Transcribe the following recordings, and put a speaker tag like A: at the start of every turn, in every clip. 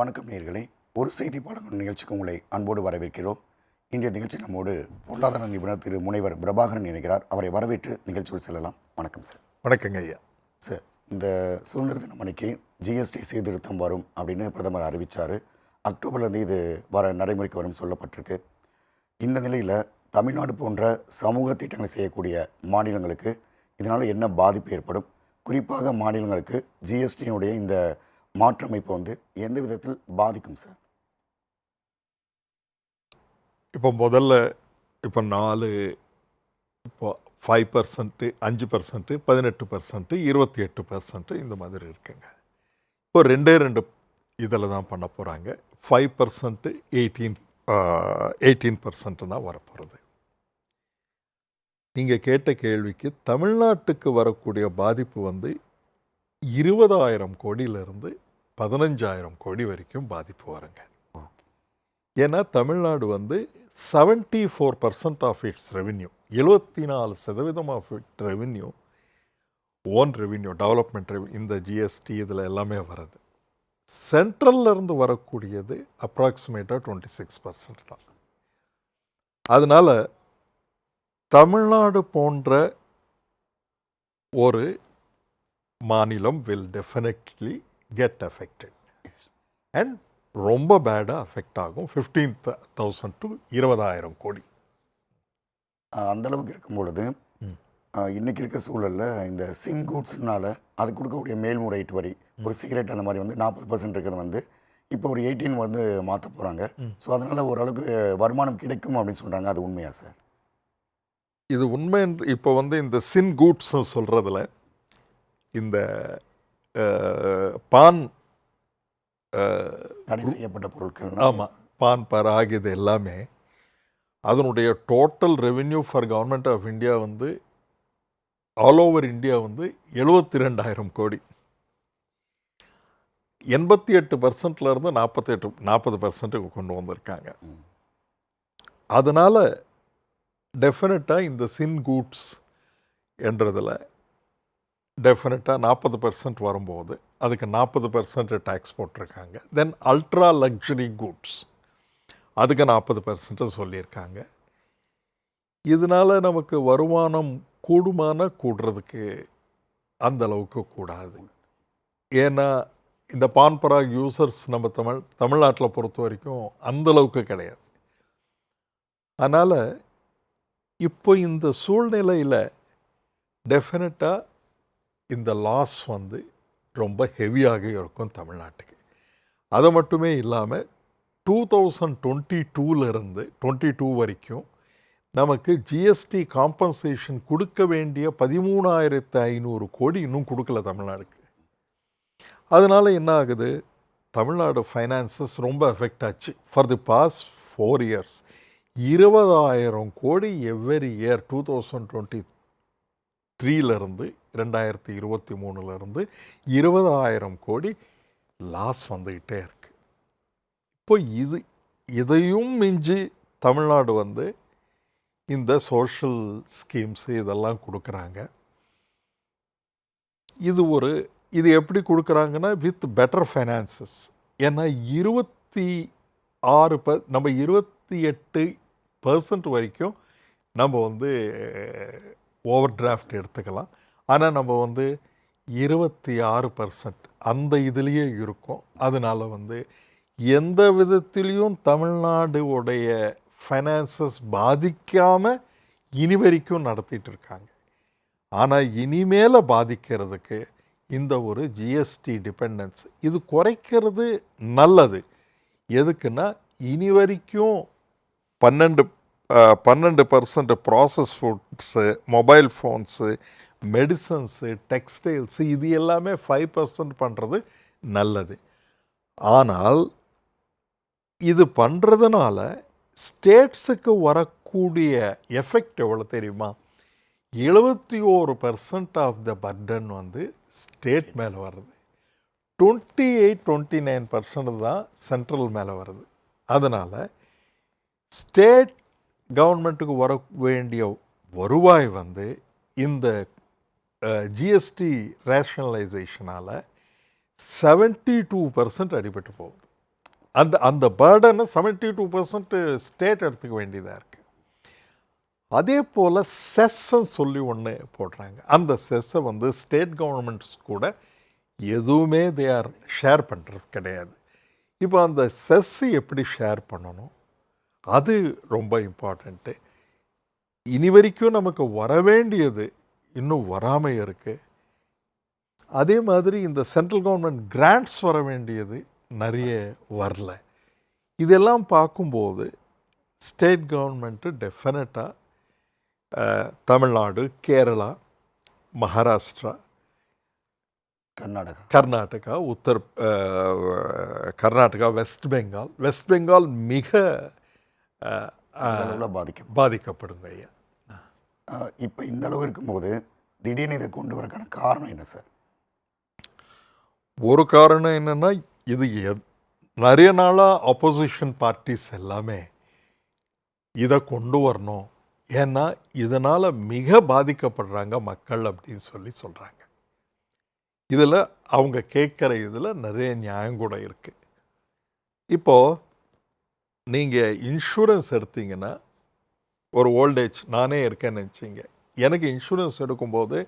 A: வணக்கம் நேயர்களே. ஒரு செய்தி பாடங்கள் நிகழ்ச்சிக்கு உங்களை அன்போடு வரவேற்கிறோம். இன்றைய நிகழ்ச்சி நம்மோடு பொருளாதார நிபுணர் திரு முனைவர் பிரபாகரன் இணைகிறார். அவரை வரவேற்று நிகழ்ச்சிக்குள் செல்லலாம். வணக்கம் சார்
B: வணக்கங்க ஐயா.
A: சார் இந்த சுதந்திர தினம் அன்னைக்கு ஜிஎஸ்டி சீர்திருத்தம் வரும் அப்படின்னு பிரதமர் அறிவித்தார் அக்டோபர்லேருந்து இது வர நடைமுறைக்கு வரும் சொல்லப்பட்டிருக்கு. இந்த நிலையில் தமிழ்நாடு போன்ற சமூக திட்டங்களை செய்யக்கூடிய மாநிலங்களுக்கு இதனால் என்ன பாதிப்பு ஏற்படும்? குறிப்பாக மாநிலங்களுக்கு ஜிஎஸ்டியினுடைய இந்த மாற்றமைப்பு வந்து எந்த விதத்தில் பாதிக்கும் சார்?
B: இப்போ முதல்ல இப்போ நாலு இப்போ ஃபைவ் பர்சன்ட்டு அஞ்சு பர்சன்ட்டு பதினெட்டு பர்சன்ட்டு இருபத்தி எட்டு பர்சன்ட்டு இந்த மாதிரி இருக்குங்க. இப்போ ரெண்டே ரெண்டு இதில் தான் பண்ண போகிறாங்க five percent eighteen eighteen percent தான் வரப்போகிறது நீங்கள் கேட்ட கேள்விக்கு தமிழ்நாட்டுக்கு வரக்கூடிய பாதிப்பு வந்து இருபதாயிரம் கோடியிலிருந்து பதினஞ்சாயிரம் கோடி வரைக்கும் பாதிப்பு வருங்க. ஏன்னா தமிழ்நாடு வந்து seventy four percent of its revenue எழுபத்தி நாலு சதவீதம் of it revenue own revenue development rev இந்த ஜிஎஸ்டி இதில் எல்லாமே வருது. சென்ட்ரல்ல இருந்து வரக்கூடியது அப்ராக்சிமேட்டாக டுவெண்ட்டி சிக்ஸ் பர்சன்ட் தான். அதனால் தமிழ்நாடு போன்ற ஒரு மாநிலம் will definitely get affected and ரொம்ப பேடாக அஃபெக்ட் ஆகும். ஃபிஃப்டீன் தௌசண்ட் டு இருபதாயிரம் கோடி.
A: ஆஹ் அந்த அளவுக்கு இருக்கும் பொழுது ஆஹ் இன்னைக்கு இருக்க சூழலில் இந்த சிங் கூட்ஸ்னால அது கொடுக்கக்கூடிய மேல்முறையீட்டு வரி ஒரு சிகரெட் அந்த மாதிரி வந்து நாற்பது பர்சன்ட் இருக்கிறது வந்து இப்போ ஒரு எயிட்டீன் வந்து மாற்ற போகிறாங்க ஸோ அதனால் ஓரளவுக்கு வருமானம் கிடைக்கும் அப்படின்னு சொல்கிறாங்க அது உண்மையா சார்
B: இது உண்மை என்று- இப்போ வந்து இந்த சின் கூட்ஸ் சொல்கிறதுல இந்த பான்
A: தடை செய்யப்பட்ட பொருட்கள்
B: ஆமாம் பான் பராக் இது எல்லாமே அதனுடைய total revenue for government of India வந்து ஆல் ஓவர் இந்தியா வந்து எழுபத்தி ரெண்டாயிரம் கோடி. எண்பத்தி எட்டு பர்சன்ட்லேருந்து நாற்பத்தெட்டு நாற்பது பர்சன்ட்டுக்கு கொண்டு வந்திருக்காங்க. அதனால் டெஃபினட்டாக இந்த சின் கூட்ஸ் என்றதில் டெஃபினட்டாக நாற்பது பர்சன்ட் வரும்போது அதுக்கு நாற்பது பர்சன்ட் டேக்ஸ் போட்டிருக்காங்க. தென் அல்ட்ரா லக்ஸுரி கூட்ஸ் அதுக்கு நாற்பது பர்சன்ட்டு சொல்லியிருக்காங்க. இதனால் நமக்கு வருமானம் கூடுமான கூடுறதுக்கு அந்த அளவுக்கு கூடாது. ஏன்னா இந்த பான்பராக் யூசர்ஸ் நம்ம தமிழ் தமிழ்நாட்டில் பொறுத்த வரைக்கும் அந்தளவுக்கு கிடையாது. அதனால் இப்போ இந்த சூழ்நிலையில் டெஃபினட்டாக இந்த லாஸ் வந்து ரொம்ப ஹெவியாக இருக்கும் தமிழ்நாட்டுக்கு. அது மட்டுமே இல்லாமல் டூ தௌசண்ட் டுவெண்ட்டி டூலேருந்து டுவெண்ட்டி டூ வரைக்கும் நமக்கு ஜிஎஸ்டி காம்பன்சேஷன் கொடுக்க வேண்டிய பதிமூணாயிரத்து ஐநூறு கோடி இன்னும் கொடுக்கல தமிழ்நாடுக்கு அதனால் என்ன ஆகுது? தமிழ்நாடு ஃபைனான்சஸ் ரொம்ப எஃபெக்ட் ஆச்சு. For the past four years இருபதாயிரம் கோடி every year two thousand twenty த்ரீலேருந்து ரெண்டாயிரத்தி இருபத்தி மூணுலேருந்து இருபதாயிரம் கோடி லாஸ் வந்துக்கிட்டே இருக்குது இப்போ இது இதையும் மிஞ்சி தமிழ்நாடு வந்து இந்த சோஷியல் ஸ்கீம்ஸ் இதெல்லாம் கொடுக்குறாங்க. இது ஒரு இது எப்படி கொடுக்குறாங்கன்னா வித் பெட்டர் ஃபைனான்சஸ் ஏன்னா இருபத்தி ஆறு ப நம்ம இருபத்தி எட்டு பர்சன்ட் வரைக்கும் நம்ம வந்து ஓவர் டிராஃப்ட் எடுத்துக்கலாம். ஆனால் நம்ம வந்து இருபத்தி ஆறு பர்சன்ட் அந்த இதுலேயே இருக்கும். அதனால் வந்து எந்த விதத்திலையும் தமிழ்நாடு உடைய ஃபைனான்சஸ் பாதிக்காமல் இனி வரைக்கும் நடத்திட்டு இருக்காங்க. ஆனால் இனிமேல பாதிக்கிறதுக்கு இந்த ஒரு ஜிஎஸ்டி டிபெண்டன்ஸ் இது குறைக்கிறது நல்லது. எதுக்குன்னா இனி வரைக்கும் பன்னெண்டு பன்னெண்டு percent process foods mobile phones medicines textiles இது எல்லாமே ஃபைவ் பர்சன்ட் பண்ணுறது நல்லது. ஆனால் இது பண்ணுறதுனால ஸ்டேட்ஸுக்கு வரக்கூடிய எஃபெக்ட் எவ்வளோ தெரியுமா? எழுபத்தி ஓரு பர்சன்ட் ஆஃப் த பர்டன் வந்து ஸ்டேட் மேலே வருது. Twenty eight twenty nine percent தான் சென்ட்ரல் மேலே வருது. அதனால் ஸ்டேட் கவர்மெண்ட்டுக்கு வர வேண்டிய வருவாய் வந்து இந்த ஜிஎஸ்டி ரேஷனலைசேஷனால் செவன்ட்டி டூ பர்சன்ட் அடிபட்டு போகுது. அந்த அந்த பேர்டனை செவன்ட்டி டூ பர்சன்ட் ஸ்டேட் எடுத்துக்க வேண்டியதாக இருக்குது அதே போல் செஸ்ஸன்னு சொல்லி ஒன்று போடுறாங்க. அந்த செஸ்ஸை வந்து ஸ்டேட் கவர்மெண்ட்ஸ் கூட எதுவுமே தே ஆர் ஷேர் பண்ணுறது கிடையாது. இப்போ அந்த செஸ்ஸு எப்படி ஷேர் பண்ணணும்? அது ரொம்ப இம்பார்ட்டண்ட்டு இனி வரைக்கும் நமக்கு வர வேண்டியது இன்னும் வராமல் இருக்குது அதே மாதிரி இந்த சென்ட்ரல் கவர்மெண்ட் கிராண்ட்ஸ் வர வேண்டியது நிறைய வரல. இதெல்லாம் பார்க்கும்போது ஸ்டேட் கவர்மெண்ட்டு டெஃபினட்டாக தமிழ்நாடு கேரளா மகாராஷ்டிரா
A: கர்நாடகா.
B: கர்நாடகா உத்தர் கர்நாடகா வெஸ்ட் பெங்கால் வெஸ்ட் பெங்கால் மிக
A: பாதிக்கும்.
B: பாதிக்கப்படுங்க ஐயா.
A: இப்போ இந்த அளவு இருக்கும்போது திடீர்னு இதை கொண்டு வரக்கான காரணம் என்ன சார்?
B: ஒரு காரணம் என்னன்னா இது எத்- நிறைய நாளாக ஆப்போசிஷன் பார்ட்டிஸ் எல்லாமே இதை கொண்டு வரணும். ஏன்னா இதனால் மிக பாதிக்கப்படுறாங்க மக்கள் அப்படின்னு சொல்லி சொல்கிறாங்க இதில் அவங்க கேட்குற இதில் நிறைய நியாயம் கூட இருக்குது இப்போது நீங்கள் இன்சூரன்ஸ் எடுத்தீங்கன்னா ஒரு ஓல்டேஜ் நானே இருக்கேன்னு நினச்சிங்க. எனக்கு இன்சூரன்ஸ் எடுக்கும்போது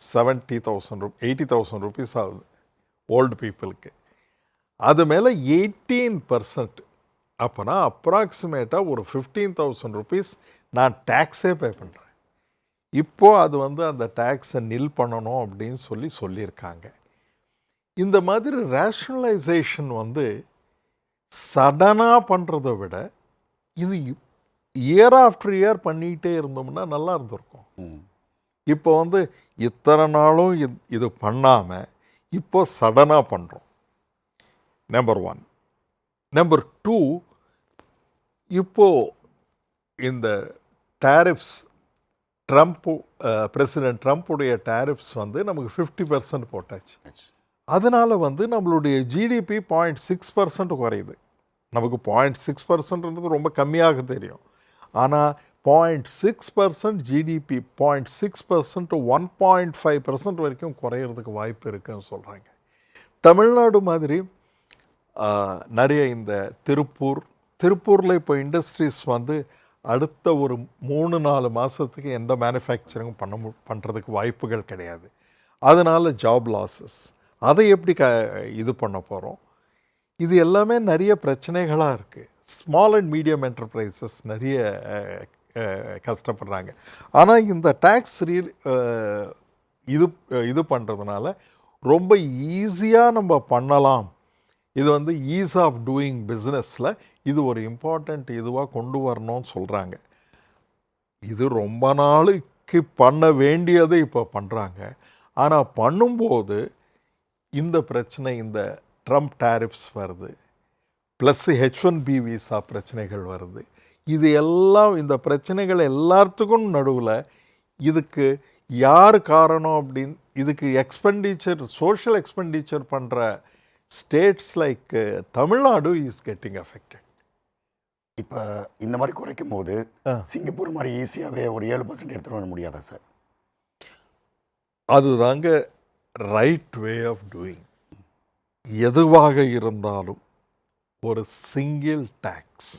B: seventy thousand rup eighty thousand rupees ஆகுது ஓல்டு பீப்புளுக்கு அது மேலே எயிட்டீன் பர்சன்ட் அப்போனா அப்ராக்சிமேட்டாக ஒரு ஃபிஃப்டீன் தௌசண்ட் ருபீஸ் நான் டேக்ஸே பே பண்ணுறேன் இப்போது அது வந்து அந்த டேக்ஸை நில் பண்ணணும் அப்படின்னு சொல்லி சொல்லியிருக்காங்க. இந்த மாதிரி ரேஷனலைசேஷன் வந்து சடனாக பண்ணுறதை விட இது இயர் ஆஃப்டர் இயர் பண்ணிகிட்டே இருந்தோம்னா நல்லா இருந்திருக்கும். இப்போ வந்து இத்தனை நாளும் இது- பண்ணாமல் இப்போ சடனாக பண்ணுறோம் நம்பர் ஒன் நம்பர் டூ இப்போ இந்த டேரிஃப்ஸ் ட்ரம்ப்பு பிரசிடென்ட் ட்ரம்ப்புடைய டேரிஃப்ஸ் வந்து நமக்கு ஃபிஃப்டி பர்சன்ட் போட்டாச்சு. அதனால் வந்து நம்மளுடைய ஜிடிபி பாயிண்ட் சிக்ஸ் பர்சன்ட் குறையுது. நமக்கு பாயிண்ட் சிக்ஸ் பர்சன்ட்ன்றது ரொம்ப கம்மியாக தெரியும். ஆனால் point six percent GDP point six percent one point five percent வரைக்கும் குறையிறதுக்கு வாய்ப்பு இருக்குன்னு சொல்கிறாங்க தமிழ்நாடு மாதிரி நிறைய இந்த திருப்பூர் திருப்பூரில் இப்போ இண்டஸ்ட்ரீஸ் வந்து அடுத்த ஒரு மூணு நாலு மாதத்துக்கு எந்த மேனுஃபேக்சரிங்கும் பண்ண மு பண்ணுறதுக்கு வாய்ப்புகள் கிடையாது. அதனால் ஜாப் லாஸஸ் அதை எப்படி க இது பண்ண போகிறோம் இது எல்லாமே நிறைய பிரச்சனைகளாக இருக்குது ஸ்மால் அண்ட் மீடியம் என்டர்பிரைசஸ் நிறைய கஷ்டப்படுறாங்க. ஆனால் இந்த டேக்ஸ் ரீல் இது இது பண்ணுறதுனால ரொம்ப ஈஸியாக நம்ம பண்ணலாம். இது வந்து ஈஸ் ஆஃப் டூயிங் பிஸ்னஸில் இது ஒரு இம்பார்ட்டண்ட் இதுவாக கொண்டு வரணும்னு சொல்கிறாங்க இது ரொம்ப நாளுக்கு பண்ண வேண்டியதை இப்போ பண்ணுறாங்க ஆனால் பண்ணும்போது இந்த பிரச்சனை இந்த ட்ரம்ப் டேரிஃப்ஸ் வருது. Plus H one B visa பிரச்சனைகள் வருது. இது எல்லாம் இந்த பிரச்சனைகள் எல்லாத்துக்கும் நடுவில் இதுக்கு யார் காரணம் அப்படின்னு இதுக்கு எக்ஸ்பெண்டிச்சர் சோஷியல் எக்ஸ்பெண்டிச்சர் பண்ணுற states like Tamil Nadu is getting affected
A: இப்போ இந்த மாதிரி குறைக்கும் போது. சிங்கப்பூர் மாதிரி ஈஸியாகவே ஒரு ஏழு பர்சன்ட் எடுத்துகிட்டு வர முடியாதா சார்
B: அதுதாங்க ரைட் வே ஆஃப் டூயிங் எதுவாக இருந்தாலும் ஒரு single tax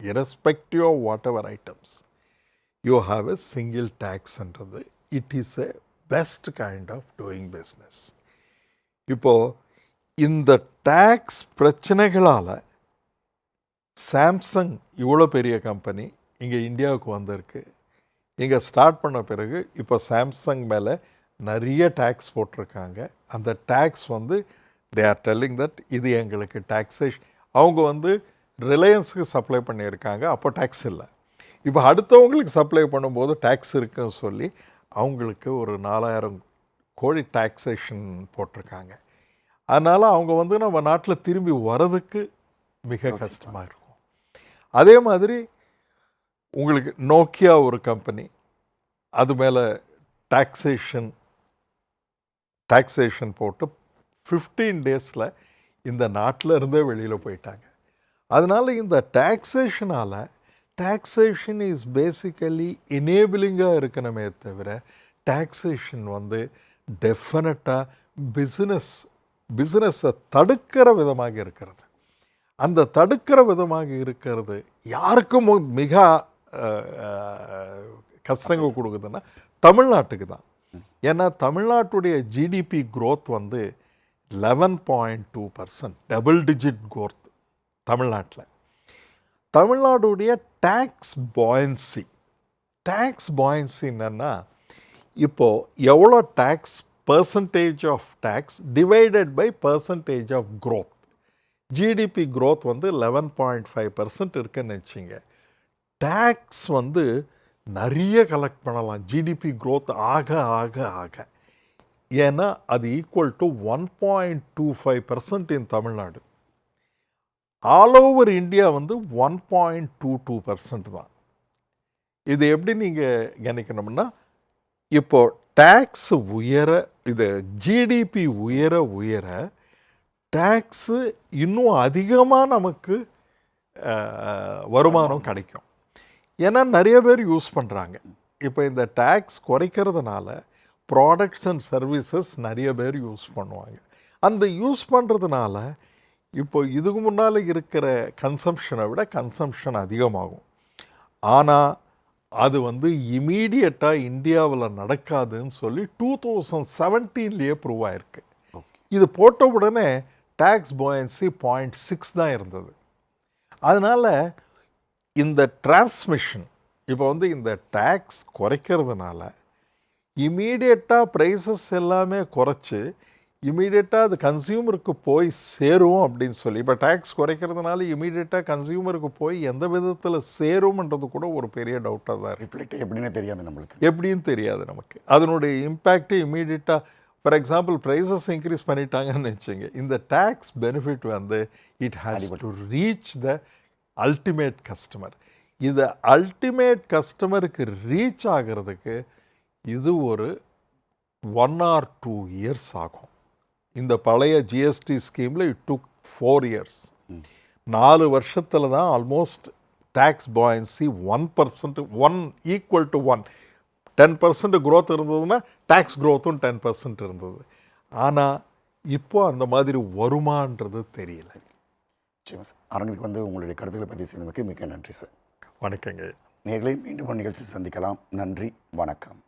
B: irrespective of whatever items you have a single taxன்றது it is a best kind of doing business இப்போது இந்த டேக்ஸ் பிரச்சனைகளால் சாம்சங் இவ்வளோ பெரிய கம்பெனி இங்கே இந்தியாவுக்கு வந்திருக்கு. இங்கே ஸ்டார்ட் பண்ண பிறகு இப்போ சாம்சங் மேலே நிறைய டேக்ஸ் போட்டிருக்காங்க. அந்த டேக்ஸ் வந்து தே ஆர் டெல்லிங் தட் இது எங்களுக்கு டேக்ஸேஷன் அவங்க வந்து ரிலையன்ஸுக்கு சப்ளை பண்ணியிருக்காங்க அப்போ டேக்ஸ் இல்லை. இப்போ அடுத்தவங்களுக்கு சப்ளை பண்ணும்போது டேக்ஸ் இருக்குன்னு சொல்லி அவங்களுக்கு ஒரு நாலாயிரம் கோடி டேக்ஸேஷன் போட்டிருக்காங்க. அதனால் அவங்க வந்து நம்ம நாட்டில் திரும்பி வர்றதுக்கு மிக கஷ்டமாக இருக்கும். அதே மாதிரி உங்களுக்கு நோக்கியா ஒரு கம்பெனி அது மேலே டாக்ஸேஷன் டாக்ஸேஷன் போட்டு ஃபிஃப்டீன் டேஸில் இந்த நாட்டில் இருந்தே வெளியில் போயிட்டாங்க. அதனால் இந்த டேக்ஸேஷனால் டேக்ஸேஷன் இஸ் பேசிக்கலி எனேபிளிங்காக இருக்கணுமே தவிர டேக்ஸேஷன் வந்து டெஃபினட்டாக பிஸ்னஸ் பிஸ்னஸை தடுக்கிற விதமாக இருக்கிறது. அந்த தடுக்கிற விதமாக இருக்கிறது யாருக்கும் மிக கஷ்டங்கள் கொடுக்குதுன்னா தமிழ்நாட்டுக்கு தான். ஏன்னா தமிழ்நாட்டுடைய ஜிடிபி க்ரோத் வந்து eleven point two percent double digit growth தமிழ்நாட்டில் தமிழ்நாடுடைய டேக்ஸ் பாயன்சி டேக்ஸ் பாயன்சி என்னென்னா இப்போது எவ்வளோ tax percentage of tax divided by percentage of growth GDP growth வந்து லெவன் பாயிண்ட் ஃபைவ் பர்சன்ட் இருக்குன்னு வச்சுங்க டேக்ஸ் வந்து நிறைய கலெக்ட் பண்ணலாம். ஜிடிபி க்ரோத் ஆக ஆக ஆக. ஏன்னா அது equal to one point two five percent in Tamil Nadu. All over India வந்து one point two two percent தான். இது எப்படி நீங்கள் கணிக்கணும்னா இப்போ டேக்ஸ் உயர இது ஜிடிபி உயர உயர டேக்ஸு இன்னும் அதிகமாக நமக்கு வருமானம் கிடைக்கும். ஏன்னா நிறைய பேர் யூஸ் பண்ணுறாங்க இப்போ இந்த டேக்ஸ் குறைக்கிறதுனால ப்ராடக்ட்ஸ் அண்ட் சர்வீசஸ் நிறைய பேர் யூஸ் பண்ணுவாங்க. அந்த யூஸ் பண்ணுறதுனால இப்போ இதுக்கு முன்னால் இருக்கிற கன்சம்ஷனை விட கன்சம்ஷன் அதிகமாகும். ஆனால் அது வந்து இமீடியட்டாக இந்தியாவில் நடக்காதுன்னு சொல்லி டூ தௌசண்ட் செவன்டீன்லேயே ப்ரூவ் ஆயிருக்கு. இது போட்ட உடனே டேக்ஸ் போயன்சி பாயிண்ட் சிக்ஸ் தான் இருந்தது. அதனால் இந்த டிரான்ஸ்மிஷன் இப்போ வந்து இந்த டேக்ஸ் குறைக்கிறதுனால இமீடியட்டாக ப்ரைஸஸ் எல்லாமே குறைச்சி இமீடியட்டாக அது கன்சியூமருக்கு போய் சேரும் அப்படின்னு சொல்லி இப்போ டேக்ஸ் குறைக்கிறதுனால இமீடியட்டாக கன்சியூமருக்கு போய் எந்த விதத்தில் சேரும்ன்றது கூட ஒரு பெரிய டவுட்டாக தான்
A: ரிஃப்ளெக்ட் எப்படின்னு தெரியாது நம்மளுக்கு.
B: எப்படின்னு தெரியாது நமக்கு. அதனுடைய இம்பேக்ட் இமீடியட்டாக ஃபார் எக்ஸாம்பிள் ப்ரைஸஸ் இன்க்ரீஸ் பண்ணிட்டாங்கன்னு வச்சுங்க இந்த டேக்ஸ் பெனிஃபிட் வந்து it has to reach the ultimate customer இது அல்டிமேட் கஸ்டமருக்கு ரீச் ஆகிறதுக்கு இது ஒரு ஒன் ஆர் டூ இயர்ஸ் ஆகும். இந்த பழைய ஜிஎஸ்டி ஸ்கீமில் இட் டுக் ஃபோர் இயர்ஸ் நாலு வருஷத்தில் தான் almost tax buoyancy one percent one equal to one ten percent growth இருந்ததுன்னா டேக்ஸ் க்ரோத்தும் டென் பர்சன்ட் இருந்தது. ஆனால் இப்போ அந்த மாதிரி வருமான்றது தெரியல.
A: நிச்சயமா சார். அரங்குக்கு வந்து உங்களுடைய கருத்துக்களை பதிவு செய்தமைக்கு மிக்க நன்றி சார்.
B: வணக்கங்க.
A: நேர்களை மீண்டும் ஒரு நிகழ்ச்சி சந்திக்கலாம். நன்றி. வணக்கம்.